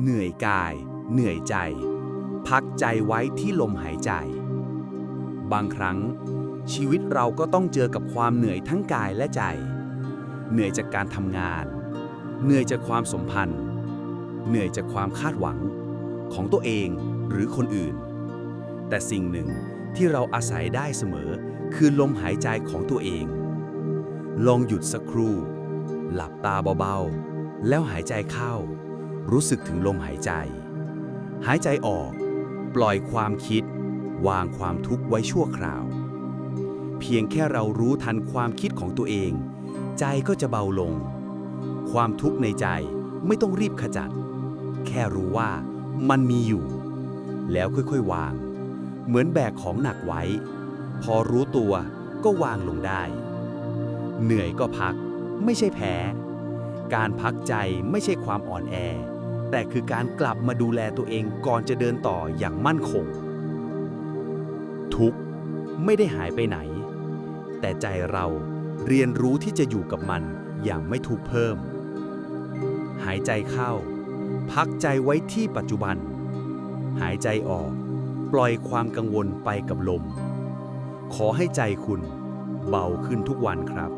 เหนื่อยกาย เหนื่อยใจ พักใจไว้ที่ลมหายใจ บางครั้ง ชีวิตเราก็ต้องเจอกับความเหนื่อยทั้งกายและใจ เหนื่อยจากการทำงาน เหนื่อยจากความสมพันธ์ เหนื่อยจากความคาดหวัง ของตัวเองหรือคนอื่น แต่สิ่งหนึ่งที่เราอาศัยได้เสมอ คือลมหายใจของตัวเอง ลองหยุดสักครู่ หลับตาเบาๆ แล้วหายใจเข้า รู้สึกถึงลมหายใจ หายใจออก ปล่อยความคิด วางความทุกข์ไว้ชั่วคราว เพียงแค่เรารู้ทันความคิดของตัวเอง ใจก็จะเบาลง ความทุกข์ในใจไม่ต้องรีบขจัด แค่รู้ว่ามันมีอยู่ แล้วค่อยๆวาง เหมือนแบกของหนักไว้ พอรู้ตัวก็วางลงได้ เหนื่อยก็พัก ไม่ใช่แพ้ การพักใจไม่ใช่ความอ่อนแอ แต่คือการกลับมาดูแลตัวเองก่อนจะเดินต่ออย่างมั่นคง ทุกข์ไม่ได้หายไปไหน แต่ใจเราเรียนรู้ที่จะอยู่กับมันอย่างไม่ทุกเพิ่ม หายใจเข้า พักใจไว้ที่ปัจจุบัน หายใจออก ปล่อยความกังวลไปกับลม ขอให้ใจคุณเบาขึ้นทุกวันครับ